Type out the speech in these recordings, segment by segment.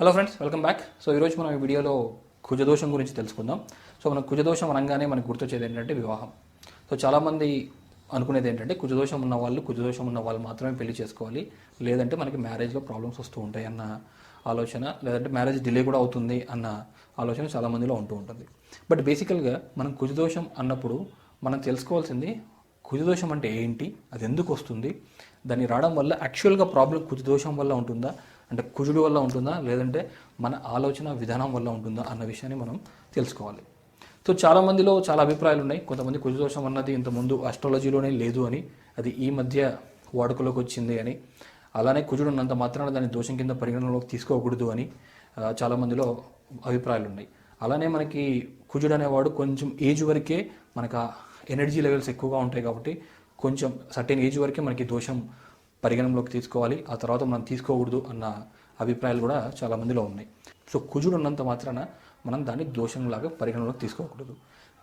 Hello friends welcome back so ఈరోజు మనం ఈ వీడియోలో కుజదోషం గురించి తెలుసుకుందాం. సో మనం కుజదోషం అనగానే మనకు గుర్తొచ్చేది ఏంటంటే వివాహం. సో చాలామంది అనుకునేది ఏంటంటే కుజదోషం ఉన్న వాళ్ళు కుజదోషం ఉన్న వాళ్ళు మాత్రమే పెళ్ళి చేసుకోవాలి. లేదంటే మనకి మ్యారేజ్లో ప్రాబ్లమ్స్ వస్తూ ఉంటాయి అన్న ఆలోచన లేదంటే మ్యారేజ్ డిలే కూడా అవుతుంది అన్న ఆలోచన చాలామందిలో ఉంటూ ఉంటుంది. బట్ బేసికల్గా మనం కుజదోషం అన్నప్పుడు మనం తెలుసుకోవాల్సింది కుజదోషం అంటే ఏంటి అది ఎందుకు వస్తుంది దాన్ని రావడం వల్ల యాక్చువల్గా ప్రాబ్లం కుజదోషం వల్ల ఉంటుందా అంటే కుజుడు వల్ల ఉంటుందా? లేదంటే మన ఆలోచన విధానం వల్ల ఉంటుందా అన్న విషయాన్ని మనం తెలుసుకోవాలి. సో చాలా మందిలో చాలా అభిప్రాయాలు ఉన్నాయి. కొంతమంది కుజదోషం అన్నది ఇంతకుముందు అస్ట్రాలజీలోనే లేదు అని అది ఈ మధ్య వాడుకలోకి వచ్చింది అని. అలానే కుజుడు ఉన్నంత మాత్రాన దాన్ని దోషం కింద పరిగణనలోకి తీసుకోకూడదు అని చాలామందిలో చాలా మందిలో అభిప్రాయాలు ఉన్నాయి. అలానే మనకి కుజుడు అనేవాడు కొంచెం ఏజ్ వరకే మనకు ఎనర్జీ లెవెల్స్ ఎక్కువగా ఉంటాయి కాబట్టి కొంచెం సర్టెన్ ఏజ్ వరకే మనకి దోషం పరిగణనలోకి తీసుకోవాలి. ఆ తర్వాత మనం తీసుకోకూడదు అన్న అభిప్రాయాలు కూడా చాలా మందిలో ఉన్నాయి. సో కుజుడు ఉన్నంత మాత్రాన మనం దాన్ని దోషంలాగా పరిగణనలోకి తీసుకోకూడదు.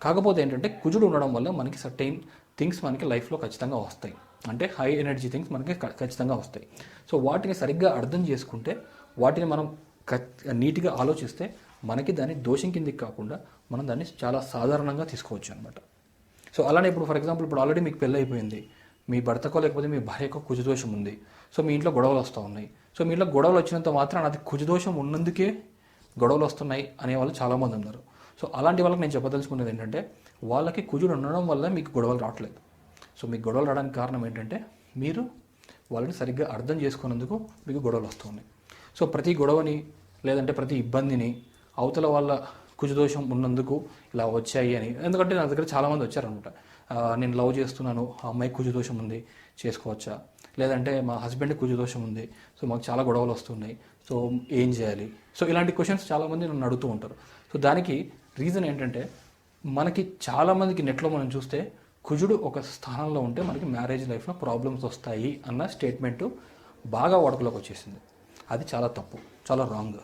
కాకపోతే ఏంటంటే కుజుడు ఉండడం వల్ల మనకి సర్టైన్ థింగ్స్ మనకి లైఫ్లో ఖచ్చితంగా వస్తాయి. అంటే హై ఎనర్జీ థింగ్స్ మనకి ఖచ్చితంగా వస్తాయి. సో వాటిని సరిగ్గా అర్థం చేసుకుంటే వాటిని మనం నీట్గా ఆలోచిస్తే మనకి దాన్ని దోషం కిందకి కాకుండా మనం దాన్ని చాలా సాధారణంగా తీసుకోవచ్చు అనమాట సో అలానే ఇప్పుడు ఫర్ ఎగ్జాంపుల్ ఇప్పుడు ఆల్రెడీ మీకు పెళ్ళి అయిపోయింది మీ భర్తకో లేకపోతే మీ భార్యకో కుజదోషం ఉంది. సో మీ ఇంట్లో గొడవలు వస్తూ ఉన్నాయి. సో మీ ఇంట్లో గొడవలు వచ్చినంత మాత్రం అది కుజదోషం ఉన్నందుకే గొడవలు వస్తున్నాయి అనే వాళ్ళు చాలామంది ఉన్నారు. సో అలాంటి వాళ్ళకి నేను చెప్పదలుచుకునేది ఏంటంటే వాళ్ళకి కుజుడు ఉండడం వల్ల మీకు గొడవలు రావట్లేదు. సో మీకు గొడవలు రావడానికి కారణం ఏంటంటే మీరు వాళ్ళని సరిగ్గా అర్థం చేసుకున్నందుకు మీకు గొడవలు వస్తున్నాయి సో ప్రతి గొడవని లేదంటే ప్రతి ఇబ్బందిని అవతల వాళ్ళ కుజదోషం ఉన్నందుకు ఇలా వచ్చాయి అని ఎందుకంటే నా దగ్గర చాలామంది వచ్చారనమాట. నేను లవ్ చేస్తున్నాను ఆ అమ్మాయి కుజదోషం ఉంది చేసుకోవచ్చా? లేదంటే మా హస్బెండ్ కుజదోషం ఉంది సో మాకు చాలా గొడవలు వస్తున్నాయి సో ఏం చేయాలి? సో ఇలాంటి క్వశ్చన్స్ చాలామంది నన్ను అడుగుతూ ఉంటారు. సో దానికి రీజన్ ఏంటంటే మనకి చాలామందికి నెట్లో మనం చూస్తే కుజుడు ఒక స్థానంలో ఉంటే మనకి మ్యారేజ్ లైఫ్లో ప్రాబ్లమ్స్ వస్తాయి అన్న స్టేట్మెంట్ బాగా వాడుకలోకి వచ్చేసింది. అది చాలా తప్పు చాలా రాంగ్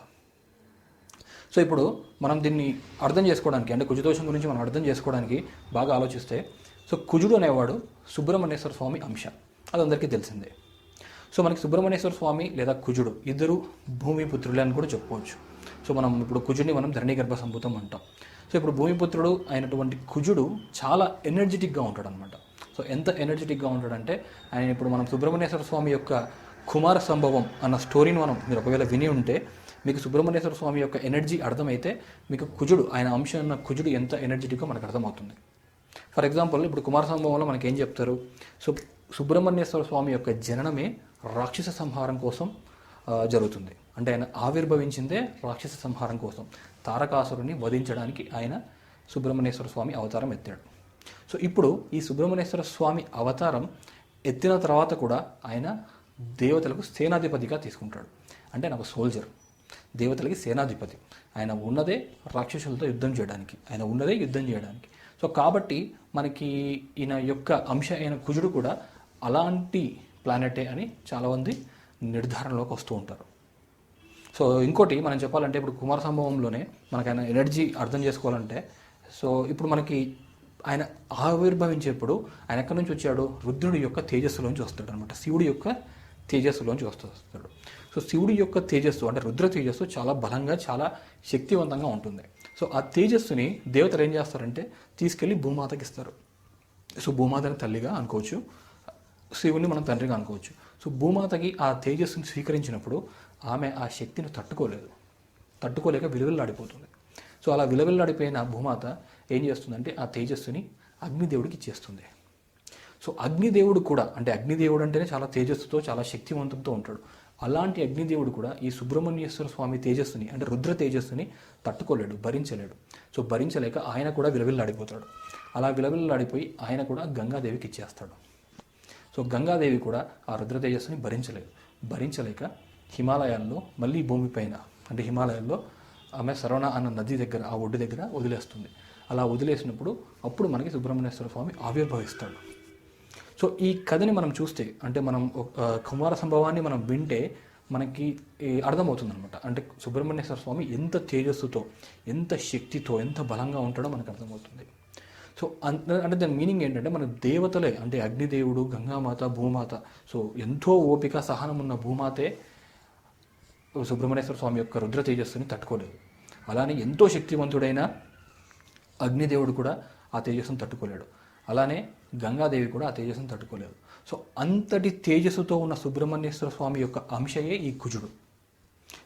సో ఇప్పుడు మనం దీన్ని అర్థం చేసుకోవడానికి అంటే కుజదోషం గురించి మనం అర్థం చేసుకోవడానికి బాగా ఆలోచిస్తే సో కుజుడు అనేవాడు సుబ్రహ్మణ్యేశ్వర స్వామి అంశ. అది అందరికీ తెలిసిందే. సో మనకి సుబ్రహ్మణ్యేశ్వర స్వామి లేదా కుజుడు ఇద్దరు భూమిపుత్రులే అని కూడా చెప్పుకోవచ్చు సో మనం ఇప్పుడు కుజుడిని మనం ధరణి గర్భ సంభూతం అంటాం. సో ఇప్పుడు భూమిపుత్రుడు అయినటువంటి కుజుడు చాలా ఎనర్జెటిక్గా ఉంటాడు అనమాట సో ఎంత ఎనర్జెటిక్గా ఉంటాడంటే ఆయన ఇప్పుడు మనం సుబ్రహ్మణ్యేశ్వర స్వామి యొక్క కుమార సంభవం అన్న స్టోరీని మనం మీరు ఒకవేళ విని ఉంటే మీకు సుబ్రహ్మణ్యేశ్వర స్వామి యొక్క ఎనర్జీ అర్థమైతే మీకు కుజుడు ఆయన అంశం ఉన్న కుజుడు ఎంత ఎనర్జెటిక్గా మనకు అర్థమవుతుంది. ఫర్ ఎగ్జాంపుల్ ఇప్పుడు కుమార సంభవంలో మనకి ఏం చెప్తారు? సో సుబ్రహ్మణ్యేశ్వర స్వామి యొక్క జననమే రాక్షస సంహారం కోసం జరుగుతుంది. అంటే ఆయన ఆవిర్భవించిందే రాక్షస సంహారం కోసం. తారకాసురుని వధించడానికి ఆయన సుబ్రహ్మణ్యేశ్వర స్వామి అవతారం ఎత్తాడు. సో ఇప్పుడు ఈ సుబ్రహ్మణ్యేశ్వర స్వామి అవతారం ఎత్తిన తర్వాత కూడా ఆయన దేవతలకు సేనాధిపతిగా తీసుకుంటాడు. అంటే ఆయన ఒక సోల్జర్ దేవతలకి సేనాధిపతి. ఆయన ఉన్నదే రాక్షసులతో యుద్ధం చేయడానికి. ఆయన ఉన్నదే యుద్ధం చేయడానికి. సో కాబట్టి మనకి ఈయన యొక్క అంశ అయిన కుజుడు కూడా అలాంటి ప్లానెటే అని చాలామంది నిర్ధారణలోకి వస్తూ ఉంటారు. సో ఇంకోటి మనం చెప్పాలంటే ఇప్పుడు కుమార సంభవంలోనే మనకు ఆయన ఎనర్జీ అర్థం చేసుకోవాలంటే సో ఇప్పుడు మనకి ఆయన ఆవిర్భవించేప్పుడు ఆయన ఎక్కడి నుంచి వచ్చాడు? రుద్రుడి యొక్క తేజస్సులోంచి వస్తాడు అనమాట శివుడి యొక్క తేజస్సులోంచి వస్తూ వస్తాడు. సో శివుడి యొక్క తేజస్సు అంటే రుద్ర తేజస్సు చాలా బలంగా చాలా శక్తివంతంగా ఉంటుంది. సో ఆ తేజస్సుని దేవతలు ఏం చేస్తారంటే తీసుకెళ్ళి భూమాతకి ఇస్తారు. సో భూమాతని తల్లిగా అనుకోవచ్చు శివుని మనం తండ్రిగా అనుకోవచ్చు. సో భూమాతకి ఆ తేజస్సుని స్వీకరించినప్పుడు ఆమె ఆ శక్తిని తట్టుకోలేదు. తట్టుకోలేక విలువలాడిపోతుంది సో అలా విలువలాడిపోయిన భూమాత ఏం చేస్తుందంటే ఆ తేజస్సుని అగ్నిదేవుడికి ఇచ్చేస్తుంది. సో అగ్నిదేవుడు కూడా అంటే అగ్నిదేవుడు అంటేనే చాలా తేజస్సుతో చాలా శక్తివంతంతో ఉంటాడు. అలాంటి అగ్నిదేవుడు కూడా ఈ సుబ్రహ్మణ్యేశ్వర స్వామి తేజస్సుని అంటే రుద్ర తేజస్సుని తట్టుకోలేడు భరించలేడు. సో భరించలేక ఆయన కూడా విలవిల్లాడిపోతాడు. అలా విలవిల్లాడిపోయి ఆయన కూడా గంగాదేవికి ఇచ్చేస్తాడు. సో గంగాదేవి కూడా ఆ రుద్ర తేజస్సుని భరించలేదు భరించలేక హిమాలయాల్లో మళ్ళీ భూమిపైన అంటే హిమాలయాల్లో ఆమె సరవణ అన్న నది దగ్గర ఆ ఒడ్డు దగ్గర వదిలేస్తుంది. అలా వదిలేసినప్పుడు అప్పుడు మనకి సుబ్రహ్మణ్యేశ్వర స్వామి ఆవిర్భవిస్తాడు. సో ఈ కథని మనం చూస్తే అంటే మనం కుమార సంభవాన్ని మనం వింటే మనకి అర్థమవుతుందనమాట అర్థమవుతుంది అనమాట అంటే సుబ్రహ్మణ్యేశ్వర స్వామి ఎంత తేజస్సుతో ఎంత శక్తితో ఎంత బలంగా ఉంటాడో మనకు అర్థమవుతుంది. సో అంటే దాని మీనింగ్ ఏంటంటే మన దేవతలే అంటే అగ్నిదేవుడు గంగామాత భూమాత సో ఎంతో ఓపిక సహనం ఉన్న భూమాతే సుబ్రహ్మణ్యేశ్వర స్వామి యొక్క రుద్ర తేజస్సుని తట్టుకోలేదు. అలానే ఎంతో శక్తివంతుడైన అగ్నిదేవుడు కూడా ఆ తేజస్సును తట్టుకోలేడు. అలానే గంగాదేవి కూడా ఆ తేజస్సును తట్టుకోలేదు. సో అంతటి తేజస్సుతో ఉన్న సుబ్రహ్మణ్యేశ్వర స్వామి యొక్క అంశయే ఈ కుజుడు.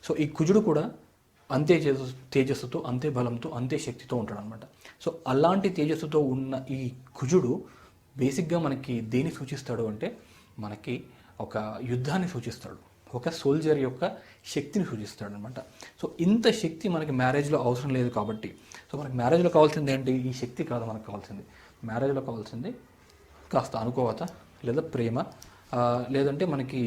సో ఈ కుజుడు కూడా అంతే తేజస్సుతో అంతే బలంతో అంతే శక్తితో ఉంటాడు అనమాట సో అలాంటి తేజస్సుతో ఉన్న ఈ కుజుడు బేసిక్గా మనకి దేని సూచిస్తాడు అంటే మనకి ఒక యుద్ధాన్ని సూచిస్తాడు. ఒక సోల్జర్ యొక్క శక్తిని సూచిస్తాడు అనమాట సో ఇంత శక్తి మనకి మ్యారేజ్లో అవసరం లేదు కాబట్టి. సో మనకి మ్యారేజ్లో కావాల్సింది ఏంటి ఈ శక్తి కాదు మనకు కావాల్సింది. మ్యారేజ్లో కావాల్సింది కాస్త అనుకోవత లేదా ప్రేమ లేదంటే మనకి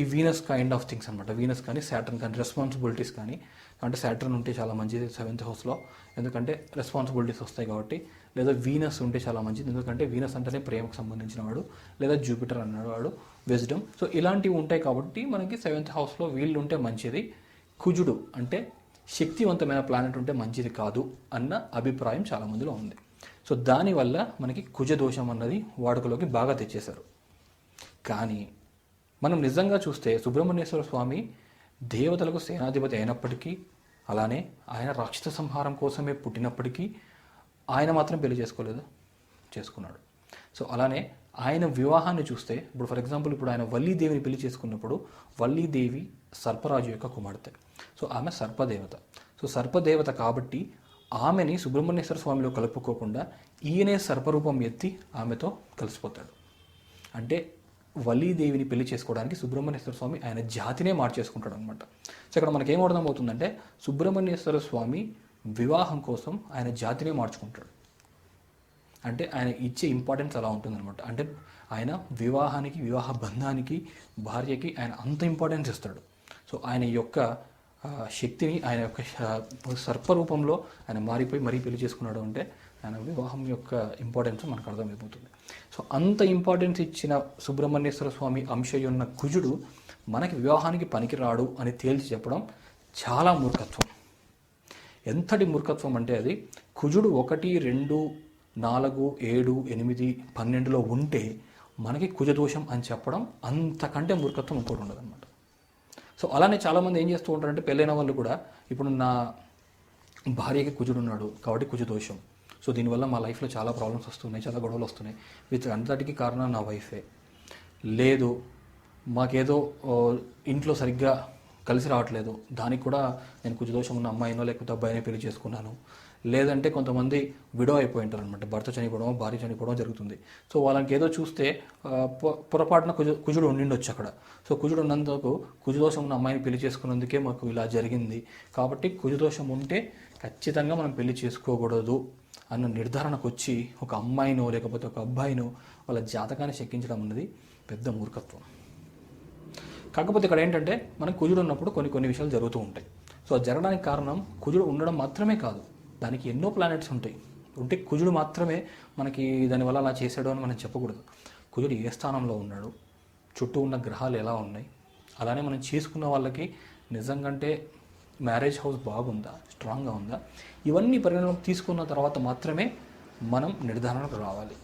ఈ వీనస్ కైండ్ ఆఫ్ థింగ్స్ అనమాట వీనస్ కానీ సాటర్న్ కానీ రెస్పాన్సిబిలిటీస్ కానీ. అంటే సాటర్న్ ఉంటే చాలా మంచిది సెవెంత్ హౌస్లో ఎందుకంటే రెస్పాన్సిబిలిటీస్ వస్తాయి కాబట్టి లేదా వీనస్ ఉంటే చాలా మంచిది. ఎందుకంటే వీనస్ అంటేనే ప్రేమకు సంబంధించిన వాడు లేదా జూపిటర్ అన్నవాడు విజ్డమ్ సో ఇలాంటివి ఉంటాయి కాబట్టి మనకి సెవెంత్ హౌస్లో వీళ్ళు ఉంటే మంచిది. కుజుడు అంటే శక్తివంతమైన ప్లానెట్ ఉంటే మంచిది కాదు అన్న అభిప్రాయం చాలా మందిలో ఉంది. సో దానివల్ల మనకి కుజ దోషం అన్నది వాడుకలోకి బాగా తెచ్చేశారు. కానీ మనం నిజంగా చూస్తే సుబ్రహ్మణ్యేశ్వర స్వామి దేవతలకు సేనాధిపతి అయినప్పటికీ అలానే ఆయన రాక్షస సంహారం కోసమే పుట్టినప్పటికీ ఆయన మాత్రం పెళ్ళి చేసుకోలేదు చేసుకున్నాడు. సో అలానే ఆయన వివాహాన్ని చూస్తే ఇప్పుడు ఫర్ ఎగ్జాంపుల్ ఇప్పుడు ఆయన వల్లీదేవిని పెళ్ళి చేసుకున్నప్పుడు వల్లీదేవి సర్పరాజు యొక్క కుమార్తె. సో ఆమె సర్పదేవత. సో సర్పదేవత కాబట్టి ఆమెని సుబ్రహ్మణ్యేశ్వర స్వామిలో కలుపుకోకుండా ఈయనే సర్పరూపం ఎత్తి ఆమెతో కలిసిపోతాడు. అంటే వలీదేవిని పెళ్ళి చేసుకోవడానికి సుబ్రహ్మణ్యేశ్వర స్వామి ఆయన జాతినే మార్చేసుకుంటాడు అనమాట సో ఇక్కడ మనకి ఏమర్థం అర్థమవుతుందంటే సుబ్రహ్మణ్యేశ్వర స్వామి వివాహం కోసం ఆయన జాతినే మార్చుకుంటాడు. అంటే ఆయన ఇచ్చే ఇంపార్టెన్స్ అలా ఉంటుందన్నమాట. అంటే ఆయన వివాహానికి వివాహ బంధానికి భార్యకి ఆయన అంత ఇంపార్టెన్స్ ఇస్తాడు. సో ఆయన యొక్క శక్తిని ఆయన యొక్క సర్ప సర్పరూపంలో ఆయన మారిపోయి మరీ పెళ్ళి చేసుకున్నాడు అంటే ఆయన వివాహం యొక్క ఇంపార్టెన్స్ మనకు అర్థమైపోతుంది. సో అంత ఇంపార్టెన్స్ ఇచ్చిన సుబ్రహ్మణ్యేశ్వర స్వామి అంశయున్న కుజుడు మనకి వివాహానికి పనికిరాడు అని తేల్చి చెప్పడం చాలా మూర్ఖత్వం. ఎంతటి మూర్ఖత్వం అంటే అది కుజుడు ఒకటి రెండు నాలుగు ఏడు ఎనిమిది పన్నెండులో ఉంటే మనకి కుజదోషం అని చెప్పడం అంతకంటే మూర్ఖత్వం ఇంకోటి ఉండదన్నమాట. సో అలానే చాలామంది ఏం చేస్తూ ఉంటారంటే పెళ్ళైన వాళ్ళు కూడా ఇప్పుడు నా భార్యకి కుజుడు ఉన్నాడు కాబట్టి కుజ దోషం. సో దీనివల్ల మా లైఫ్లో చాలా ప్రాబ్లమ్స్ వస్తున్నాయి చాలా గొడవలు వస్తున్నాయి. వీటి అంతటికి కారణం నా వైఫే. లేదు మాకేదో ఇంట్లో సరిగ్గా కలిసి రావట్లేదు. దానికి కూడా నేను కుజ దోషం ఉన్న అమ్మాయినో లేకపోతే అబ్బాయినో పెళ్ళి చేసుకున్నాను. లేదంటే కొంతమంది విడో అయిపోయి ఉంటారు అనమాట భర్త చనిపోవడం భార్య చనిపోవడం జరుగుతుంది. సో వాళ్ళకి ఏదో చూస్తే పొ- పొరపాటున కుజ కుజుడు ఉండిండొచ్చు అక్కడ. సో కుజుడు ఉన్నందుకు కుజుదోషం ఉన్న అమ్మాయిని పెళ్ళి చేసుకున్నందుకే మాకు ఇలా జరిగింది. కాబట్టి కుజుదోషం ఉంటే ఖచ్చితంగా మనం పెళ్ళి చేసుకోకూడదు అన్న నిర్ధారణకు వచ్చి ఒక అమ్మాయినో లేకపోతే ఒక అబ్బాయినో వాళ్ళ జాతకాన్ని చెక్కించడం అన్నది పెద్ద మూర్ఖత్వం. కాకపోతే ఇక్కడ ఏంటంటే మనకు కుజుడు ఉన్నప్పుడు కొన్ని కొన్ని విషయాలు జరుగుతూ ఉంటాయి. సో జరగడానికి కారణం కుజుడు ఉండడం మాత్రమే కాదు. దానికి ఎన్నో ప్లానెట్స్ ఉంటాయి. ఉంటే కుజుడు మాత్రమే మనకి దానివల్ల అలా చేశాడు అని మనం చెప్పకూడదు. కుజుడు ఏ స్థానంలో ఉన్నాడు? చుట్టూ ఉన్న గ్రహాలు ఎలా ఉన్నాయి? అలానే మనం చేసుకున్న వాళ్ళకి నిజంగంటే మ్యారేజ్ హౌస్ బాగుందా? స్ట్రాంగ్గా ఉందా? ఇవన్నీ పరిగణలోకి తీసుకున్న తర్వాత మాత్రమే మనం నిర్ధారణకు రావాలి.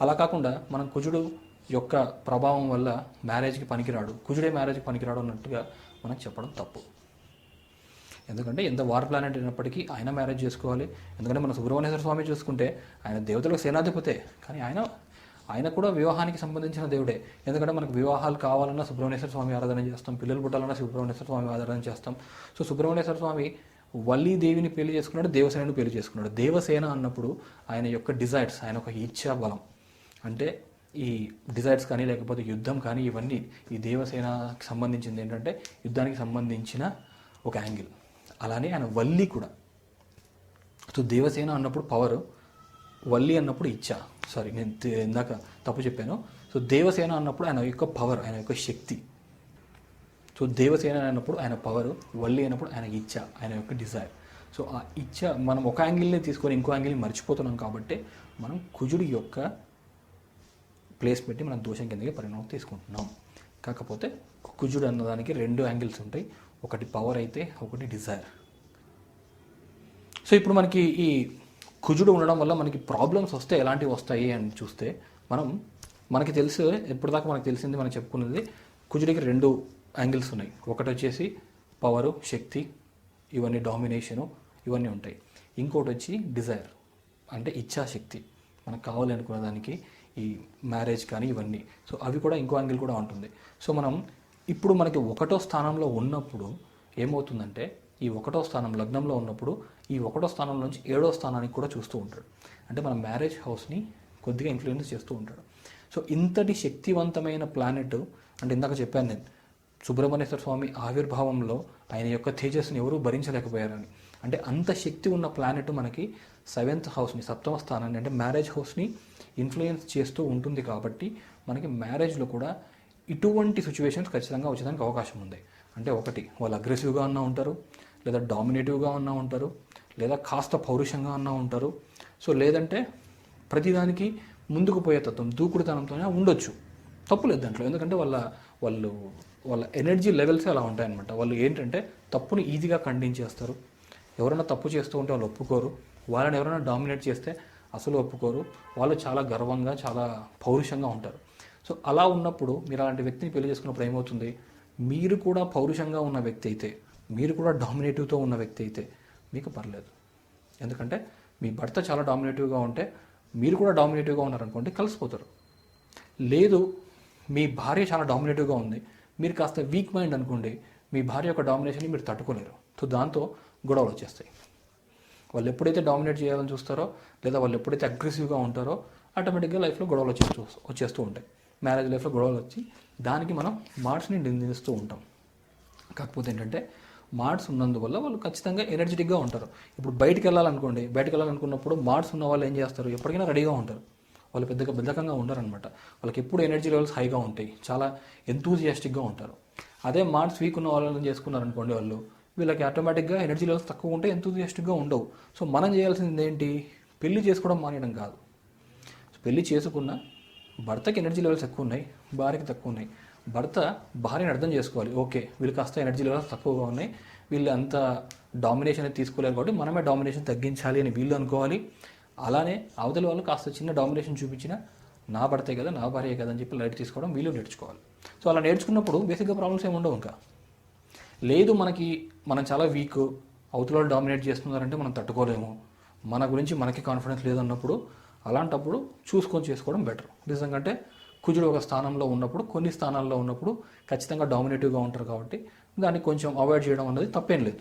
అలా కాకుండా మనం కుజుడు యొక్క ప్రభావం వల్ల మ్యారేజ్కి పనికిరాడు. కుజుడే మ్యారేజ్కి పనికిరాడు అన్నట్టుగా మనం చెప్పడం తప్పు. ఎందుకంటే ఎంత వార్ ప్లానెట్ అయినప్పటికీ ఆయన మ్యారేజ్ చేసుకోవాలి. ఎందుకంటే మన సుబ్రహ్మణ్యేశ్వర స్వామి చూసుకుంటే ఆయన దేవతలకు సేనాధిపతే. కానీ ఆయన ఆయన కూడా వివాహానికి సంబంధించిన దేవుడే. ఎందుకంటే మనకు వివాహాలు కావాలన్నా సుబ్రహ్మణ్యేశ్వర స్వామి ఆరాధన చేస్తాం. పిల్లలు పుట్టాలన్నా సుబ్రహ్మణ్యేశ్వర స్వామి ఆరాధన చేస్తాం. సో సుబ్రహ్మణ్యేశ్వర స్వామి వల్లీ దేవిని పెళ్ళి చేసుకున్నాడు దేవసేనని పెళ్ళి చేసుకున్నాడు. దేవసేన అన్నప్పుడు ఆయన యొక్క డిజైర్స్ ఆయన ఒక ఇచ్ఛా బలం. అంటే ఈ డిజైర్స్ కానీ లేకపోతే యుద్ధం కానీ ఇవన్నీ ఈ దేవసేనకి సంబంధించింది ఏంటంటే యుద్ధానికి సంబంధించిన ఒక యాంగిల్. అలానే ఆయన వల్లి కూడా. సో దేవసేన అన్నప్పుడు పవర్ వల్లి అన్నప్పుడు ఇచ్చా. సారీ నేను ఇందాక తప్పు చెప్పాను. సో దేవసేన అన్నప్పుడు ఆయన యొక్క పవర్ ఆయన యొక్క శక్తి. సో దేవసేన అన్నప్పుడు ఆయన పవర్ వల్లి అన్నప్పుడు ఆయన ఇచ్చ ఆయన యొక్క డిజైర్ సో ఆ ఇచ్చ మనం ఒక యాంగిల్ని తీసుకొని ఇంకో యాంగిల్ని మర్చిపోతున్నాం కాబట్టి మనం కుజుడి యొక్క ప్లేస్ పెట్టి మనం దోషం కిందకి పరిణామం తీసుకుంటున్నాం. కాకపోతే కుజుడు అన్నదానికి రెండు యాంగిల్స్ ఉంటాయి. ఒకటి పవర్ అయితే ఒకటి డిజైర్ సో ఇప్పుడు మనకి ఈ కుజుడు ఉండడం వల్ల మనకి ప్రాబ్లమ్స్ వస్తే ఎలాంటివి వస్తాయి అని చూస్తే మనం మనకి తెలిసే ఇప్పటిదాకా మనకు తెలిసింది మనం చెప్పుకున్నది కుజుడికి రెండు యాంగిల్స్ ఉన్నాయి. ఒకటి వచ్చేసి పవరు శక్తి ఇవన్నీ డామినేషను ఇవన్నీ ఉంటాయి. ఇంకోటి వచ్చి డిజైర్ అంటే ఇచ్ఛాశక్తి. మనకు కావాలి అనుకున్న దానికి ఈ మ్యారేజ్ కానీ ఇవన్నీ. సో అవి కూడా ఇంకో యాంగిల్ కూడా ఉంటుంది. సో మనం ఇప్పుడు మనకి ఒకటో స్థానంలో ఉన్నప్పుడు ఏమవుతుందంటే ఈ ఒకటో స్థానం లగ్నంలో ఉన్నప్పుడు ఈ ఒకటో స్థానం నుంచి ఏడో స్థానానికి కూడా చూస్తూ ఉంటాడు. అంటే మన మ్యారేజ్ హౌస్ని కొద్దిగా ఇన్ఫ్లుయెన్స్ చేస్తూ ఉంటాడు. సో ఇంతటి శక్తివంతమైన ప్లానెట్ అంటే ఇందాక చెప్పాను నేను సుబ్రహ్మణ్యేశ్వర స్వామి ఆవిర్భావంలో ఆయన యొక్క తేజస్సుని ఎవరూ భరించలేకపోయారని. అంటే అంత శక్తి ఉన్న ప్లానెట్ మనకి సెవెంత్ హౌస్ని సప్తమ స్థానాన్ని అంటే మ్యారేజ్ హౌస్ని ఇన్ఫ్లుయెన్స్ చేస్తూ ఉంటుంది కాబట్టి మనకి మ్యారేజ్లో కూడా ఇటువంటి సిచ్యువేషన్స్ ఖచ్చితంగా వచ్చేదానికి అవకాశం ఉంది. అంటే ఒకటి వాళ్ళు అగ్రెసివ్గా ఉన్నా ఉంటారు లేదా డామినేటివ్గా ఉన్నా ఉంటారు లేదా కాస్త పౌరుషంగా ఉన్నా ఉంటారు. సో లేదంటే ప్రతిదానికి ముందుకు పోయే తత్వం దూకుడుతనంతోనే ఉండొచ్చు. తప్పు లేదు దాంట్లో. ఎందుకంటే వాళ్ళ వాళ్ళు వాళ్ళ ఎనర్జీ లెవెల్సే అలా ఉంటాయన్నమాట. వాళ్ళు ఏంటంటే తప్పుని ఈజీగా ఖండించేస్తారు. ఎవరైనా తప్పు చేస్తూ ఉంటే వాళ్ళు ఒప్పుకోరు. వాళ్ళని ఎవరైనా డామినేట్ చేస్తే అసలు ఒప్పుకోరు. వాళ్ళు చాలా గర్వంగా చాలా పౌరుషంగా ఉంటారు. సో అలా ఉన్నప్పుడు మీరు అలాంటి వ్యక్తిని పెళ్ళి చేసుకున్నప్పుడు ఏమవుతుంది? మీరు కూడా పౌరుషంగా ఉన్న వ్యక్తి అయితే మీరు కూడా డామినేటివ్తో ఉన్న వ్యక్తి అయితే మీకు పర్లేదు. ఎందుకంటే మీ భర్త చాలా డామినేటివ్గా ఉంటే మీరు కూడా డామినేటివ్గా ఉన్నారనుకోండి కలిసిపోతారు. లేదు మీ భార్య చాలా డామినేటివ్గా ఉంది మీరు కాస్త వీక్ మైండ్ అనుకోండి మీ భార్య యొక్క డామినేషన్ని మీరు తట్టుకోలేరు. సో దాంతో గొడవలు వచ్చేస్తాయి. వాళ్ళు ఎప్పుడైతే డామినేట్ చేయాలని చూస్తారో లేదా వాళ్ళు ఎప్పుడైతే అగ్రెసివ్గా ఉంటారో ఆటోమేటిక్గా లైఫ్లో గొడవలు వచ్చేస్తూ వచ్చేస్తూ ఉంటాయి. మ్యారేజ్ లైఫ్లో గొడవలు వచ్చి దానికి మనం మార్ట్స్ని నిందిస్తూ ఉంటాం. కాకపోతే ఏంటంటే మార్ట్స్ ఉన్నందువల్ల వాళ్ళు ఖచ్చితంగా ఎనర్జెటిక్గా ఉంటారు. ఇప్పుడు బయటకు వెళ్ళాలనుకోండి బయటకు వెళ్ళాలనుకున్నప్పుడు మార్ట్స్ ఉన్న వాళ్ళు ఏం చేస్తారు? ఎప్పటికైనా రెడీగా ఉంటారు. వాళ్ళు పెద్దగా బద్ధకంగా ఉండరనమాట వాళ్ళకి ఎప్పుడు ఎనర్జీ లెవెల్స్ హైగా ఉంటాయి. చాలా ఎంతూజియాస్టిక్గా ఉంటారు. అదే మార్ట్స్ వీక్ ఉన్న వాళ్ళని చేసుకున్నారనుకోండి వాళ్ళు వీళ్ళకి ఆటోమేటిక్గా ఎనర్జీ లెవెల్స్ తక్కువ ఉంటే ఎంతూజియాస్టిక్గా ఉండవు. సో మనం చేయాల్సింది ఏంటి? పెళ్ళి చేసుకోవడం మానేయడం కాదు. పెళ్ళి చేసుకున్న భర్తకి ఎనర్జీ లెవెల్స్ ఎక్కువ ఉన్నాయి భార్యకి తక్కువ ఉన్నాయి భర్త భార్యని అర్థం చేసుకోవాలి. ఓకే వీళ్ళు కాస్త ఎనర్జీ లెవెల్స్ తక్కువగా ఉన్నాయి. వీళ్ళు అంత డామినేషన్ అనేది తీసుకోలేరు కాబట్టి మనమే డామినేషన్ తగ్గించాలి అని వీళ్ళు అనుకోవాలి. అలానే అవతల వాళ్ళు కాస్త చిన్న డామినేషన్ చూపించిన నా భర్తే కదా నా భార్యే కదా అని చెప్పి లైట్ తీసుకోవడం వీళ్ళు నేర్చుకోవాలి. సో అలా నేర్చుకున్నప్పుడు బేసిక్గా ప్రాబ్లమ్స్ ఏమి ఉండవు ఇంకా. లేదు మనకి మనం చాలా వీక్ అవతల వాళ్ళు డామినేట్ చేస్తున్నారంటే మనం తట్టుకోలేము. మన గురించి మనకి కాన్ఫిడెన్స్ లేదన్నప్పుడు అలాంటప్పుడు చూసుకొని చేసుకోవడం బెటర్. నిజంగా కుజుడు ఒక స్థానంలో ఉన్నప్పుడు కొన్ని స్థానాల్లో ఉన్నప్పుడు ఖచ్చితంగా డామినేటివ్గా ఉంటారు కాబట్టి దాన్ని కొంచెం అవాయిడ్ చేయడం అనేది తప్పేం లేదు.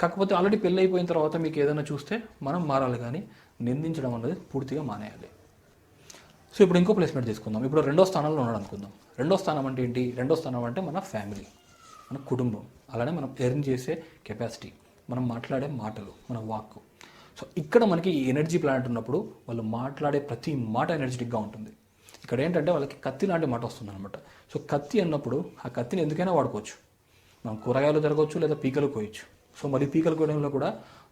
కాకపోతే ఆల్రెడీ పెళ్ళి అయిపోయిన తర్వాత మీకు ఏదైనా చూస్తే మనం మారాలి కానీ నిందించడం అనేది పూర్తిగా మానేయాలి. సో ఇప్పుడు ఇంకో ప్లేస్మెంట్ తీసుకుందాం. ఇప్పుడు రెండో స్థానంలో ఉన్నాడు అనుకుందాం రెండో స్థానం అంటే ఏంటి? రెండో స్థానం అంటే మన ఫ్యామిలీ మన కుటుంబం. అలానే మనం ఎర్న్ చేసే కెపాసిటీ మనం మాట్లాడే మాటలు మన వాక్కు. సో ఇక్కడ మనకి ఈ ఎనర్జీ ప్లానెట్ ఉన్నప్పుడు వాళ్ళు మాట్లాడే ప్రతి మాట ఎనర్జెటిక్గా ఉంటుంది. ఇక్కడ ఏంటంటే వాళ్ళకి కత్తి లాంటి మాట వస్తుంది అనమాట సో కత్తి అన్నప్పుడు ఆ కత్తిని ఎందుకైనా వాడుకోవచ్చు. మనం కూరగాయలు జరగవచ్చు లేదా పీకలు కోయచ్చు. సో మరి పీకలు కోయడంలో కూడా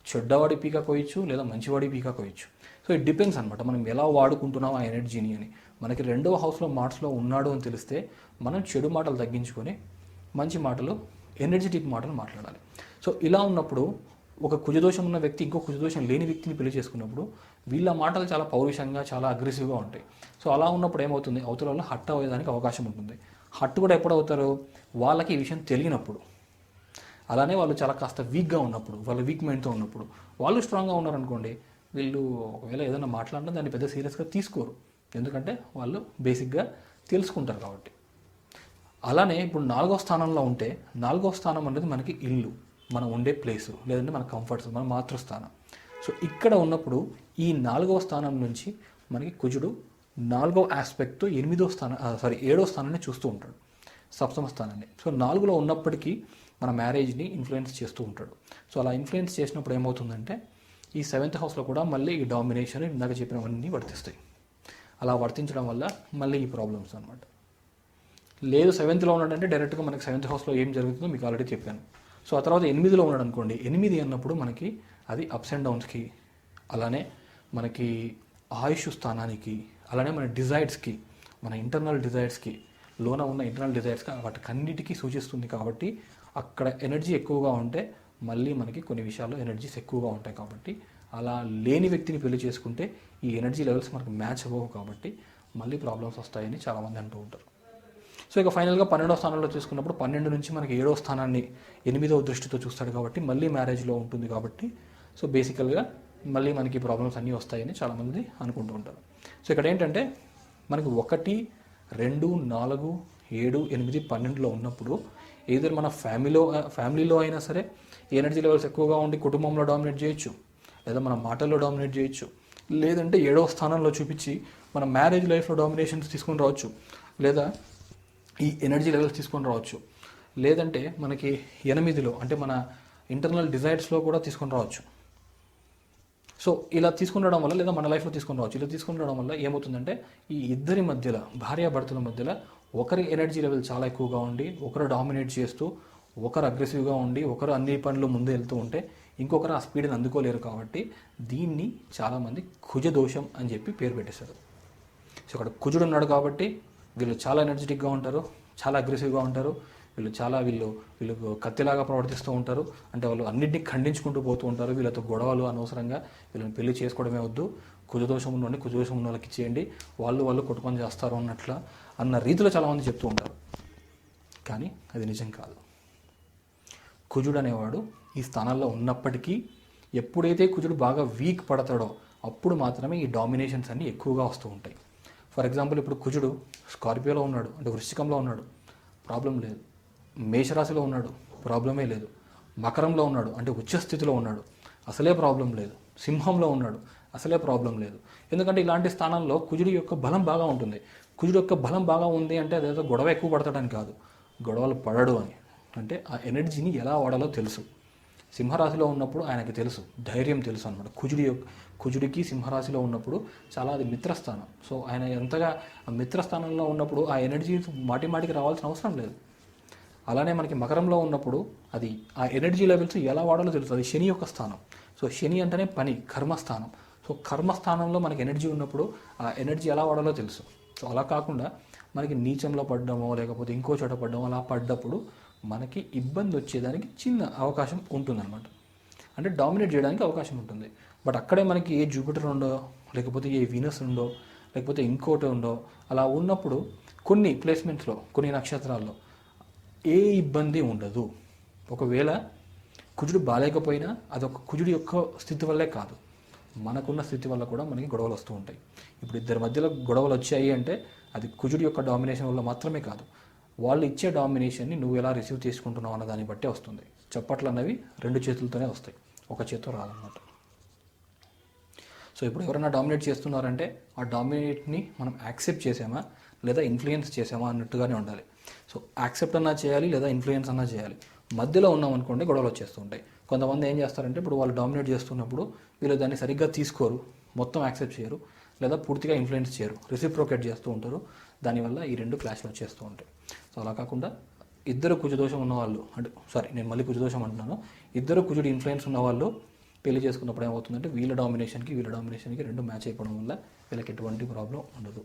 చెడ్డవాడి పీక కోయచ్చు లేదా మంచివాడి పీక కోయచ్చు. సో ఇట్ డిపెండ్స్ అనమాట మనం ఎలా వాడుకుంటున్నాం ఆ ఎనర్జీని అని. మనకి రెండవ హౌస్లో మాట్స్లో ఉన్నాడు అని తెలిస్తే మనం చెడు మాటలు తగ్గించుకొని మంచి మాటలు ఎనర్జెటిక్ మాటలు మాట్లాడాలి. సో ఇలా ఉన్నప్పుడు ఒక కుజదోషం ఉన్న వ్యక్తి ఇంకో కుజదోషం లేని వ్యక్తిని పెళ్ళి చేసుకున్నప్పుడు వీళ్ళ మాటలు చాలా పౌరుషంగా చాలా అగ్రెసివ్గా ఉంటాయి. సో అలా ఉన్నప్పుడు ఏమవుతుంది? అవతల వాళ్ళు హట్ అయ్యేదానికి అవకాశం ఉంటుంది. హట్ కూడా ఎప్పుడు అవుతారు? వాళ్ళకి ఈ విషయం తెలియనప్పుడు. అలానే వాళ్ళు చాలా కాస్త వీక్గా ఉన్నప్పుడు వాళ్ళ వీక్ మైండ్తో ఉన్నప్పుడు. వాళ్ళు స్ట్రాంగ్గా ఉన్నారనుకోండి వీళ్ళు ఒకవేళ ఏదైనా మాట్లాడినా దాన్ని పెద్ద సీరియస్గా తీసుకోరు. ఎందుకంటే వాళ్ళు బేసిక్గా తెలుసుకుంటారు కాబట్టి. అలానే ఇప్పుడు నాలుగో స్థానంలో ఉంటే నాలుగో స్థానం అనేది మనకి ఇల్లు. మనం ఉండే ప్లేసు లేదంటే మన కంఫర్ట్స్ మన మాతృస్థానం. సో ఇక్కడ ఉన్నప్పుడు ఈ నాలుగవ స్థానం నుంచి మనకి కుజుడు నాలుగో ఆస్పెక్ట్తో ఎనిమిదో స్థానం సారీ ఏడో స్థానాన్ని చూస్తూ ఉంటాడు. సప్తమ స్థానాన్ని. సో నాలుగులో ఉన్నప్పటికీ మన మ్యారేజ్ని ఇన్ఫ్లుయెన్స్ చేస్తూ ఉంటాడు. సో అలా ఇన్ఫ్లుయెన్స్ చేసినప్పుడు ఏమవుతుందంటే ఈ సెవెంత్ హౌస్లో కూడా మళ్ళీ ఈ డామినేషన్ ఇందాక చెప్పినవన్నీ వర్తిస్తాయి. అలా వర్తించడం వల్ల మళ్ళీ ఈ ప్రాబ్లమ్స్ అనమాట లేదు సెవెంత్లో ఉన్నాడంటే డైరెక్ట్గా మనకి సెవెంత్ హౌస్లో ఏం జరుగుతుందో మీకు ఆల్రెడీ చెప్పాను. సో ఆ తర్వాత ఎనిమిదిలో ఉన్నాడు అనుకోండి ఎనిమిది అన్నప్పుడు మనకి అది అప్స్ అండ్ డౌన్స్కి అలానే మనకి ఆయుష్ స్థానానికి అలానే మన డిజైర్స్కి మన ఇంటర్నల్ డిజైర్స్కి లోన ఉన్న ఇంటర్నల్ డిజైర్స్కి వాటికి అన్నిటికీ సూచిస్తుంది కాబట్టి అక్కడ ఎనర్జీ ఎక్కువగా ఉంటే మళ్ళీ మనకి కొన్ని విషయాల్లో ఎనర్జీస్ ఎక్కువగా ఉంటాయి కాబట్టి అలా లేని వ్యక్తిని పెళ్ళి చేసుకుంటే ఈ ఎనర్జీ లెవెల్స్ మనకు మ్యాచ్ అవ్వవు కాబట్టి మళ్ళీ ప్రాబ్లమ్స్ వస్తాయని చాలామంది అంటూ ఉంటారు. సో ఇక ఫైనల్గా పన్నెండో స్థానంలో చూసుకున్నప్పుడు పన్నెండు నుంచి మనకి ఏడో స్థానాన్ని ఎనిమిదవ దృష్టితో చూస్తాడు కాబట్టి మళ్ళీ మ్యారేజ్లో ఉంటుంది కాబట్టి సో బేసికల్గా మళ్ళీ మనకి ప్రాబ్లమ్స్ అన్నీ వస్తాయని చాలామంది అనుకుంటూ ఉంటారు. సో ఇక్కడ ఏంటంటే మనకి ఒకటి రెండు నాలుగు ఏడు ఎనిమిది పన్నెండులో ఉన్నప్పుడు ఏదో మన ఫ్యామిలీలో ఫ్యామిలీలో అయినా సరే ఎనర్జీ లెవెల్స్ ఎక్కువగా ఉండి కుటుంబంలో డామినేట్ చేయొచ్చు. లేదా మన మాటల్లో డామినేట్ చేయొచ్చు. లేదంటే ఏడవ స్థానంలో చూపించి మన మ్యారేజ్ లైఫ్లో డామినేషన్స్ తీసుకొని రావచ్చు. లేదా ఈ ఎనర్జీ లెవెల్స్ తీసుకొని రావచ్చు. లేదంటే మనకి ఎనిమిదిలో అంటే మన ఇంటర్నల్ డిజైర్స్లో కూడా తీసుకొని రావచ్చు. సో ఇలా తీసుకుని రావడం వల్ల లేదా మన లైఫ్లో తీసుకొని రావచ్చు. ఇలా తీసుకుని రావడం వల్ల ఏమవుతుందంటే ఈ ఇద్దరి మధ్యలో భార్యాభర్తల మధ్యలో ఒకరి ఎనర్జీ లెవెల్ చాలా ఎక్కువగా ఉండి ఒకరు డామినేట్ చేస్తూ ఒకరు అగ్రెసివ్గా ఉండి ఒకరు అన్ని పనులు ముందు వెళ్తూ ఉంటే ఇంకొకరు ఆ స్పీడ్ని అందుకోలేరు కాబట్టి దీన్ని చాలామంది కుజ దోషం అని చెప్పి పేరు పెట్టేశారు. సో అక్కడ కుజుడు ఉన్నాడు కాబట్టి వీళ్ళు చాలా ఎనర్జెటిక్గా ఉంటారు చాలా అగ్రెసివ్గా ఉంటారు. వీళ్ళు చాలా వీళ్ళు వీళ్ళు కత్తిలాగా ప్రవర్తిస్తూ ఉంటారు. అంటే వాళ్ళు అన్నింటినీ ఖండించుకుంటూ పోతూ ఉంటారు. వీళ్ళతో గొడవలు అనవసరంగా వీళ్ళని పెళ్ళి చేసుకోవడమే వద్దు. కుజదోషం ఉన్నోడిని కుజదోషం ఉన్న వాళ్ళకి ఇచ్చేయండి. వాళ్ళు వాళ్ళు కొట్టుకొని చేస్తారు అన్నట్ల అన్న రీతిలో చాలామంది చెప్తూ ఉంటారు. కానీ అది నిజం కాదు. కుజుడు అనేవాడు ఈ స్థానాల్లో ఉన్నప్పటికీ ఎప్పుడైతే కుజుడు బాగా వీక్ పడతాడో అప్పుడు మాత్రమే ఈ డామినేషన్స్ అన్నీ ఎక్కువగా వస్తూ ఉంటాయి. ఫర్ ఎగ్జాంపుల్ ఇప్పుడు కుజుడు స్కార్పియోలో ఉన్నాడు అంటే వృశ్చికంలో ఉన్నాడు ప్రాబ్లం లేదు. మేషరాశిలో ఉన్నాడు ప్రాబ్లమే లేదు. మకరంలో ఉన్నాడు అంటే ఉచ్చ స్థితిలో ఉన్నాడు అసలే ప్రాబ్లం లేదు. సింహంలో ఉన్నాడు అసలే ప్రాబ్లం లేదు. ఎందుకంటే ఇలాంటి స్థానంలో కుజుడి యొక్క బలం బాగా ఉంటుంది. కుజుడు యొక్క బలం బాగా ఉంది అంటే అదేదో గొడవ ఎక్కువ పడతాడని కాదు. గొడవలు పడడు అని. అంటే ఆ ఎనర్జీని ఎలా వాడాలో తెలుసు. సింహరాశిలో ఉన్నప్పుడు ఆయనకి తెలుసు ధైర్యం తెలుసు అనమాట కుజుడి యొక్క కుజుడికి సింహరాశిలో ఉన్నప్పుడు చాలా అది మిత్రస్థానం. సో ఆయన ఎంతగా ఆ మిత్రస్థానంలో ఉన్నప్పుడు ఆ ఎనర్జీ మాటి మాటికి రావాల్సిన అవసరం లేదు. అలానే మనకి మకరంలో ఉన్నప్పుడు అది ఆ ఎనర్జీ లెవెల్స్ ఎలా వాడాలో తెలుసు. అది శని యొక్క స్థానం. సో శని అంటేనే పని కర్మస్థానం. సో కర్మస్థానంలో మనకి ఎనర్జీ ఉన్నప్పుడు ఆ ఎనర్జీ ఎలా వాడాలో తెలుసు. సో అలా కాకుండా మనకి నీచంలో పడ్డమో లేకపోతే ఇంకో చోట పడ్డమో అలా పడ్డప్పుడు మనకి ఇబ్బంది వచ్చేదానికి చిన్న అవకాశం ఉంటుందన్నమాట. అంటే డామినేట్ చేయడానికి అవకాశం ఉంటుంది. బట్ అక్కడే మనకి ఏ జూపిటర్ ఉండో లేకపోతే ఏ వీనస్ ఉండో లేకపోతే ఇంకోటి ఉండో అలా ఉన్నప్పుడు కొన్ని ప్లేస్మెంట్స్లో కొన్ని నక్షత్రాల్లో ఏ ఇబ్బంది ఉండదు. ఒకవేళ కుజుడు బాగాలేకపోయినా అదొక కుజుడి యొక్క స్థితి వల్లే కాదు. మనకున్న స్థితి వల్ల కూడా మనకి గొడవలు వస్తూ ఉంటాయి. ఇప్పుడు ఇద్దరి మధ్యలో గొడవలు వచ్చాయి అంటే అది కుజుడి యొక్క డామినేషన్ వల్ల మాత్రమే కాదు. వాళ్ళు ఇచ్చే డామినేషన్ని నువ్వు ఎలా రిసీవ్ చేసుకుంటున్నావు అన్న దాన్ని బట్టే వస్తుంది. చప్పట్లు అన్నవి రెండు చేతులతోనే వస్తాయి. ఒక చేతితో రాదన్నమాట. సో ఇప్పుడు ఎవరైనా డామినేట్ చేస్తున్నారంటే ఆ డామినేట్ని మనం యాక్సెప్ట్ చేసామా? లేదా ఇన్ఫ్లుయెన్స్ చేసామా? అన్నట్టుగానే ఉండాలి. సో యాక్సెప్ట్ అన్నా చేయాలి లేదా ఇన్ఫ్లుయెన్స్ అన్నా చేయాలి. మధ్యలో ఉన్నాం అనుకోండి గొడవలు వచ్చేస్తూ ఉంటాయి కొంతమంది ఏం చేస్తారంటే ఇప్పుడు వాళ్ళు డామినేట్ చేస్తున్నప్పుడు వీళ్ళు దాన్ని సరిగ్గా తీసుకోరు. మొత్తం యాక్సెప్ట్ చేయరు. లేదా పూర్తిగా ఇన్ఫ్లుయెన్స్ చేయరు. రిసిప్రోకేట్ చేస్తూ ఉంటారు. దానివల్ల ఈ రెండు క్లాష్లు వచ్చేస్తూ ఉంటాయి. సో అలా కాకుండా ఇద్దరు కుజదోషం ఉన్నవాళ్ళు అంటే సారీ నేను మళ్ళీ కుజదోషం అంటున్నాను. ఇద్దరు కుజుడు ఇన్ఫ్లుయెన్స్ ఉన్నవాళ్ళు పెళ్ళి చేసుకున్నప్పుడు ఏమవుతుందంటే వీళ్ళ డామినేషన్కి వీళ్ళ డామినేషన్కి రెండు మ్యాచ్ అయిపోవడం వల్ల వీళ్ళకి ఎటువంటి ప్రాబ్లం ఉండదు.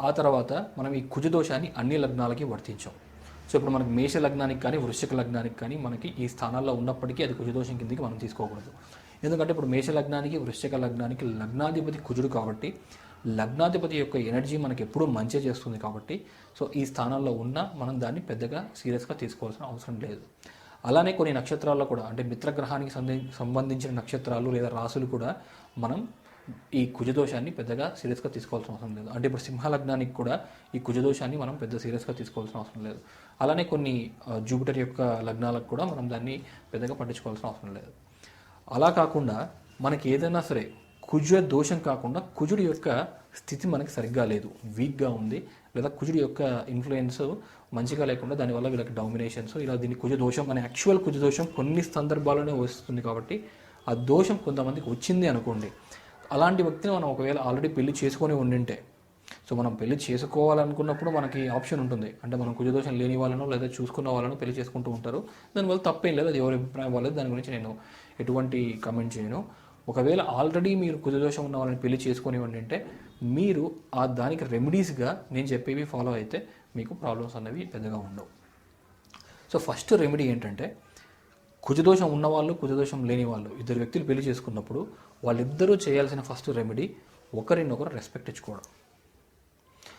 ఆ తర్వాత మనం ఈ కుజదోషాన్ని అన్ని లగ్నాలకి వర్తించాం. సో ఇప్పుడు మనకి మేష లగ్నానికి కానీ వృశ్చిక లగ్నానికి కానీ మనకి ఈ స్థానాల్లో ఉన్నప్పటికీ అది కుజదోషం కిందకి మనం తీసుకోకూడదు. ఎందుకంటే ఇప్పుడు మేష లగ్నానికి వృశ్చిక లగ్నానికి లగ్నాధిపతి కుజుడు కాబట్టి లగ్నాధిపతి యొక్క ఎనర్జీ మనకి ఎప్పుడూ మంచి చేస్తుంది కాబట్టి సో ఈ స్థానాల్లో ఉన్నా మనం దాన్ని పెద్దగా సీరియస్గా తీసుకోవాల్సిన అవసరం లేదు. అలానే కొన్ని నక్షత్రాల్లో కూడా అంటే మిత్రగ్రహానికి సంబంధించిన నక్షత్రాలు లేదా రాసులు కూడా మనం ఈ కుజదోషాన్ని పెద్దగా సీరియస్గా తీసుకోవాల్సిన అవసరం లేదు. అంటే ఇప్పుడు సింహ లగ్నానికి కూడా ఈ కుజదోషాన్ని మనం పెద్ద సీరియస్గా తీసుకోవాల్సిన అవసరం లేదు. అలానే కొన్ని జూపిటర్ యొక్క లగ్నాలకు కూడా మనం దాన్ని పెద్దగా పట్టించుకోవాల్సిన అవసరం లేదు. అలా కాకుండా మనకి ఏదైనా సరే కుజ దోషం కాకుండా కుజుడి యొక్క స్థితి మనకి సరిగ్గా లేదు. వీక్గా ఉంది. లేదా కుజుడి యొక్క ఇన్ఫ్లుయెన్స్ మంచిగా లేకుండా దానివల్ల వీళ్ళకి డామినేషన్స్ ఇలా దీన్ని కుజ దోషం అనే యాక్చువల్ కుజ దోషం కొన్ని సందర్భాల్లోనే వస్తుంది కాబట్టి ఆ దోషం కొంతమందికి వచ్చింది అనుకోండి. అలాంటి వ్యక్తిని మనం ఒకవేళ ఆల్రెడీ పెళ్ళి చేసుకొని ఉండింటే సో మనం పెళ్ళి చేసుకోవాలనుకున్నప్పుడు మనకి ఆప్షన్ ఉంటుంది. అంటే మనం కుజదోషం లేని వాళ్ళను లేదా చూసుకున్న వాళ్ళను పెళ్ళి చేసుకుంటూ ఉంటారు. దానివల్ల తప్పేం లేదు. అది ఎవరి అభిప్రాయం వాళ్ళది. దాని గురించి నేను ఎటువంటి కమెంట్ చేయను. ఒకవేళ ఆల్రెడీ మీరు కుజదోషం ఉన్న వాళ్ళని పెళ్ళి చేసుకుని ఉండింటే మీరు ఆ దానికి రెమెడీస్గా నేను చెప్పేవి ఫాలో అయితే మీకు ప్రాబ్లమ్స్ అనేవి పెద్దగా ఉండవు. సో ఫస్ట్ రెమెడీ ఏంటంటే కుజదోషం ఉన్నవాళ్ళు కుజదోషం లేని వాళ్ళు ఇద్దరు వ్యక్తులు పెళ్ళి చేసుకున్నప్పుడు వాళ్ళిద్దరూ చేయాల్సిన ఫస్ట్ రెమెడీ ఒకరినొకరు రెస్పెక్ట్ ఇచ్చుకోవడం.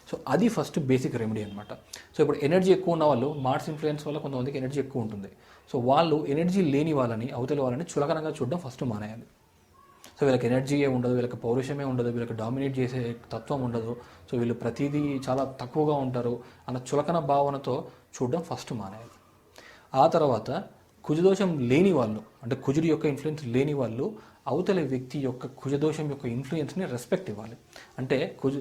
సో అది ఫస్ట్ బేసిక్ రెమెడీ అనమాట సో ఇప్పుడు ఎనర్జీ ఎక్కువ ఉన్న వాళ్ళు మార్స్ ఇన్ఫ్లుయెన్స్ వల్ల కొంతమందికి ఎనర్జీ ఎక్కువ ఉంటుంది. సో వాళ్ళు ఎనర్జీ లేని వాళ్ళని అవతల వాళ్ళని చులకనగా చూడడం ఫస్ట్ మానేయాలి. సో వీళ్ళకి ఎనర్జీయే ఉండదు వీళ్ళకి పౌరుషమే ఉండదు వీళ్ళకి డామినేట్ చేసే తత్వం ఉండదు. సో వీళ్ళు ప్రతిదీ చాలా తక్కువగా ఉంటారు అన్న చులకన భావనతో చూడడం ఫస్ట్ మానేయాలి ఆ తర్వాత కుజదోషం లేని వాళ్ళు అంటే కుజుడి యొక్క ఇన్ఫ్లుయెన్స్ లేని వాళ్ళు అవతలి వ్యక్తి యొక్క కుజదోషం యొక్క ఇన్ఫ్లుయెన్స్ని రెస్పెక్ట్ ఇవ్వాలి. అంటే కుజ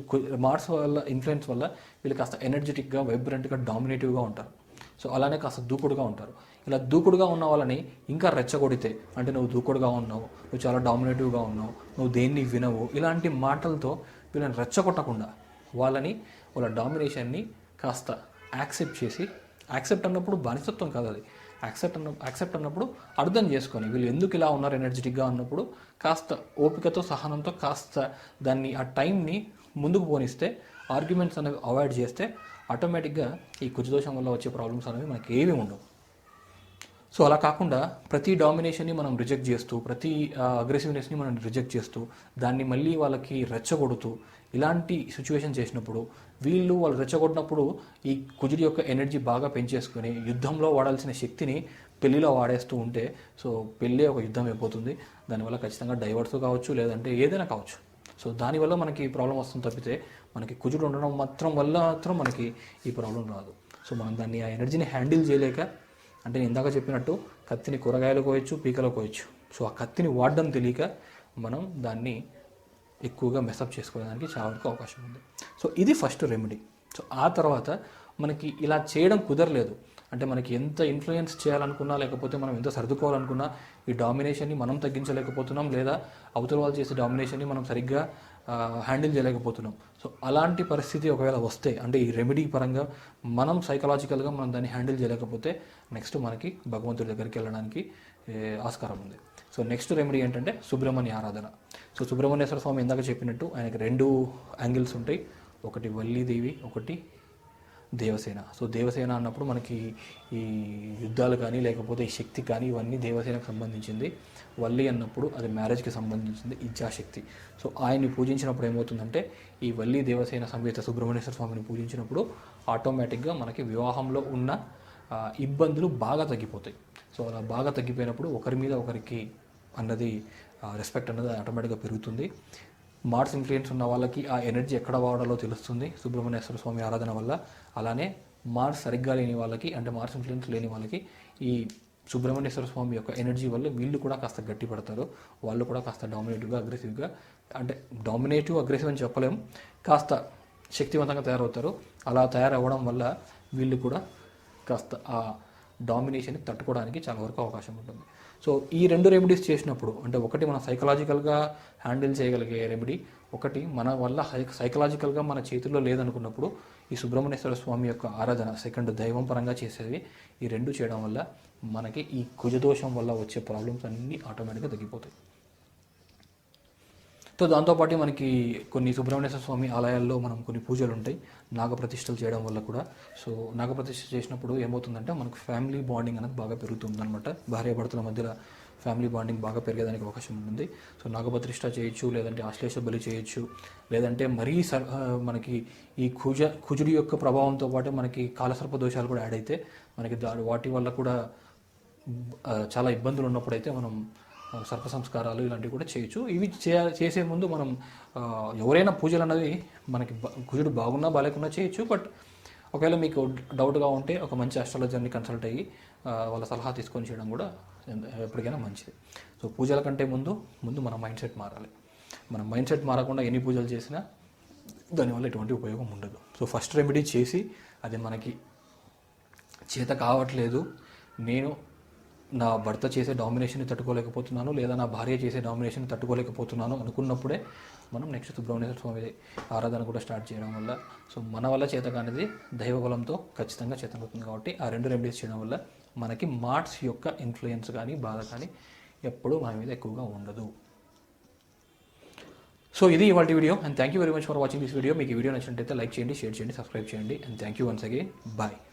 మార్స్ వల్ల ఇన్ఫ్లుయెన్స్ వల్ల వీళ్ళు కాస్త ఎనర్జెటిక్గా వైబ్రెంట్గా డామినేటివ్గా ఉంటారు. సో అలానే కాస్త దూకుడుగా ఉంటారు. ఇలా దూకుడుగా ఉన్న వాళ్ళని ఇంకా రెచ్చగొడితే అంటే నువ్వు దూకుడుగా ఉన్నావు నువ్వు చాలా డామినేటివ్గా ఉన్నావు నువ్వు దేన్ని వినవు ఇలాంటి మాటలతో వీళ్ళని రెచ్చగొట్టకుండా వాళ్ళని వాళ్ళ డామినేషన్ని కాస్త యాక్సెప్ట్ చేసి యాక్సెప్ట్ అన్నప్పుడు బానిసత్వం కాదు అది. యాక్సెప్ట్ అన్న యాక్సెప్ట్ అన్నప్పుడు అర్థం చేసుకొని వీళ్ళు ఎందుకు ఇలా ఉన్నారు ఎనర్జెటిక్గా అన్నప్పుడు కాస్త ఓపికతో సహనంతో కాస్త దాన్ని ఆ టైంని ముందుకు పోనిస్తే ఆర్గ్యుమెంట్స్ అనేవి అవాయిడ్ చేస్తే ఆటోమేటిక్గా ఈ కుజదోషం వల్ల వచ్చే ప్రాబ్లమ్స్ అనేవి మనకి ఏమీ ఉండవు. సో అలా కాకుండా ప్రతి డామినేషన్ని మనం రిజెక్ట్ చేస్తూ ప్రతి అగ్రెసివ్నెస్ని మనం రిజెక్ట్ చేస్తూ దాన్ని మళ్ళీ వాళ్ళకి రెచ్చగొడుతూ ఇలాంటి సిచ్యువేషన్ చేసినప్పుడు వీళ్ళు వాళ్ళు రెచ్చగొట్టినప్పుడు ఈ కుజుడి యొక్క ఎనర్జీ బాగా పెంచేసుకొని యుద్ధంలో వాడాల్సిన శక్తిని పెళ్ళిలో వాడేస్తూ ఉంటే సో పెళ్ళి ఒక యుద్ధం అయిపోతుంది. దానివల్ల ఖచ్చితంగా డైవర్స్ కావచ్చు లేదంటే ఏదైనా కావచ్చు. సో దానివల్ల మనకి ప్రాబ్లం వస్తుంది తప్పితే మనకి కుజుడు ఉండడం మాత్రం వల్ల మాత్రం మనకి ఈ ప్రాబ్లం రాదు. సో మనం దాన్ని ఆ ఎనర్జీని హ్యాండిల్ చేయలేక అంటే నేను ఇందాక చెప్పినట్టు కత్తిని కూరగాయలు కోయచ్చు పీకలు కోయచ్చు. సో ఆ కత్తిని వాడడం తెలియక మనం దాన్ని ఎక్కువగా మెసప్ చేసుకోవడానికి చాలా వరకు అవకాశం ఉంది. సో ఇది ఫస్ట్ రెమెడీ సో ఆ తర్వాత మనకి ఇలా చేయడం కుదరలేదు. అంటే మనకి ఎంత ఇన్ఫ్లుయెన్స్ చేయాలనుకున్నా లేకపోతే మనం ఎంత సర్దుకోవాలనుకున్నా ఈ డామినేషన్ని మనం తగ్గించలేకపోతున్నాం లేదా అవతల వాళ్ళు చేసే డామినేషన్ని మనం సరిగ్గా హ్యాండిల్ చేయలేకపోతున్నాం. సో అలాంటి పరిస్థితి ఒకవేళ వస్తే అంటే ఈ రెమెడీ పరంగా మనం సైకలాజికల్గా మనం దాన్ని హ్యాండిల్ చేయలేకపోతే నెక్స్ట్ మనకి భగవంతుడి దగ్గరికి వెళ్ళడానికి ఆస్కారం ఉంది. సో నెక్స్ట్ రెమెడీ ఏంటంటే సుబ్రహ్మణ్య ఆరాధన. సో సుబ్రహ్మణ్యేశ్వర స్వామి ఇందాక చెప్పినట్టు ఆయనకి రెండు యాంగిల్స్ ఉంటాయి. ఒకటి వల్లీదేవి ఒకటి దేవసేన. సో దేవసేన అన్నప్పుడు మనకి ఈ యుద్ధాలు కానీ లేకపోతే ఈ శక్తి కానీ ఇవన్నీ దేవసేనకు సంబంధించింది. వల్లి అన్నప్పుడు అది మ్యారేజ్కి సంబంధించింది ఇచ్చాశక్తి సో ఆయన్ని పూజించినప్పుడు ఏమవుతుందంటే ఈ వల్లి దేవసేన సమేత సుబ్రహ్మణ్యేశ్వర స్వామిని పూజించినప్పుడు ఆటోమేటిక్గా మనకి వివాహంలో ఉన్న ఇబ్బందులు బాగా తగ్గిపోతాయి. సో అలా బాగా తగ్గిపోయినప్పుడు ఒకరి మీద ఒకరికి అన్నది రెస్పెక్ట్ అన్నది ఆటోమేటిక్గా పెరుగుతుంది. మార్స్ ఇన్ఫ్లుయెన్స్ ఉన్న వాళ్ళకి ఆ ఎనర్జీ ఎక్కడ వాడాలో తెలుస్తుంది. సుబ్రహ్మణ్యేశ్వర స్వామి ఆరాధన వల్ల. అలానే మార్స్ సరిగ్గా లేని వాళ్ళకి అంటే మార్స్ ఇన్ఫ్లుయెన్స్ లేని వాళ్ళకి ఈ సుబ్రహ్మణ్యేశ్వర స్వామి యొక్క ఎనర్జీ వల్ల వీళ్ళు కూడా కాస్త గట్టి పడతారు. వాళ్ళు కూడా కాస్త డామినేటివ్గా అగ్రెసివ్గా అంటే డామినేటివ్ అగ్రెసివ్ అని చెప్పలేం. కాస్త శక్తివంతంగా తయారవుతారు. అలా తయారవ్వడం వల్ల వీళ్ళు కూడా కాస్త ఆ డామినేషన్ని తట్టుకోవడానికి చాలా వరకు అవకాశం ఉంటుంది. సో ఈ రెండు రెమెడీస్ చేసినప్పుడు అంటే ఒకటి మన సైకలాజికల్గా హ్యాండిల్ చేయగలిగే రెమెడీ ఒకటి మన వల్ల సైకలాజికల్గా మన చేతుల్లో లేదనుకున్నప్పుడు ఈ సుబ్రహ్మణ్యేశ్వర స్వామి యొక్క ఆరాధన సెకండ్ దైవం పరంగా చేసేవి ఈ రెండు చేయడం వల్ల మనకి ఈ కుజదోషం వల్ల వచ్చే ప్రాబ్లమ్స్ అన్నీ ఆటోమేటిక్గా తగ్గిపోతాయి. సో దాంతోపాటు మనకి కొన్ని సుబ్రహ్మణ్యేశ్వర స్వామి ఆలయాల్లో మనం కొన్ని పూజలు ఉంటాయి. నాగప్రతిష్టలు చేయడం వల్ల కూడా. సో నాగప్రతిష్ఠ చేసినప్పుడు ఏమవుతుందంటే మనకు ఫ్యామిలీ బాండింగ్ అనేది బాగా పెరుగుతుంది అనమాట భార్యాభర్తల మధ్యలో ఫ్యామిలీ బాండింగ్ బాగా పెరిగేదానికి అవకాశం ఉంటుంది. సో నాగప్రతిష్ఠ చేయొచ్చు లేదంటే ఆశ్లేష బలి చేయొచ్చు లేదంటే మరీ సర్ మనకి ఈ కుజ కుజుడి యొక్క ప్రభావంతో పాటు మనకి కాలసర్ప దోషాలు కూడా యాడ్ అయితే మనకి దా వాటి వల్ల కూడా చాలా ఇబ్బందులు ఉన్నప్పుడైతే మనం సర్ప సంస్కారాలు ఇలాంటివి కూడా చేయొచ్చు. ఇవి చే చేసే ముందు మనం ఎవరైనా పూజలు అన్నది మనకి కుజుడు బాగున్నా బాగాలేకున్నా చేయొచ్చు. బట్ ఒకవేళ మీకు డౌట్గా ఉంటే ఒక మంచి అస్ట్రాలజర్ని కన్సల్ట్ అయ్యి వాళ్ళ సలహా తీసుకొని చేయడం కూడా ఎప్పటికైనా మంచిది. సో పూజల కంటే ముందు ముందు మన మైండ్ సెట్ మారాలి. మన మైండ్ సెట్ మారకుండా ఎన్ని పూజలు చేసినా దానివల్ల ఎటువంటి ఉపయోగం ఉండదు. సో ఫస్ట్ రెమెడీ చేసి అది మనకి చేత కావట్లేదు నేను నా భర్త చేసే డామినేషన్ తట్టుకోలేకపోతున్నాను లేదా నా భార్య చేసే డామినేషన్ తట్టుకోలేకపోతున్నాను అనుకున్నప్పుడే మనం నెక్స్ట్ సుబ్రహ్మణ్యేశ్వర స్వామి ఆరాధన కూడా స్టార్ట్ చేయడం వల్ల సో మన వల్ల చేత కానిది దైవబలంతో ఖచ్చితంగా చేతనవుతుంది కాబట్టి ఆ రెండు రెమెడీస్ చేయడం వల్ల మనకి మార్ట్స్ యొక్క ఇన్ఫ్లుయెన్స్ కానీ బాధ కానీ ఎప్పుడూ మన మీద ఎక్కువగా ఉండదు. సో ఇది ఇవాళ video and thank you very much for watching this video మీకు ఈ వీడియో నచ్చినట్టయితే లైక్ చేయండి షేర్ చేయండి సబ్స్క్రైబ్ చేయండి and thank you once again bye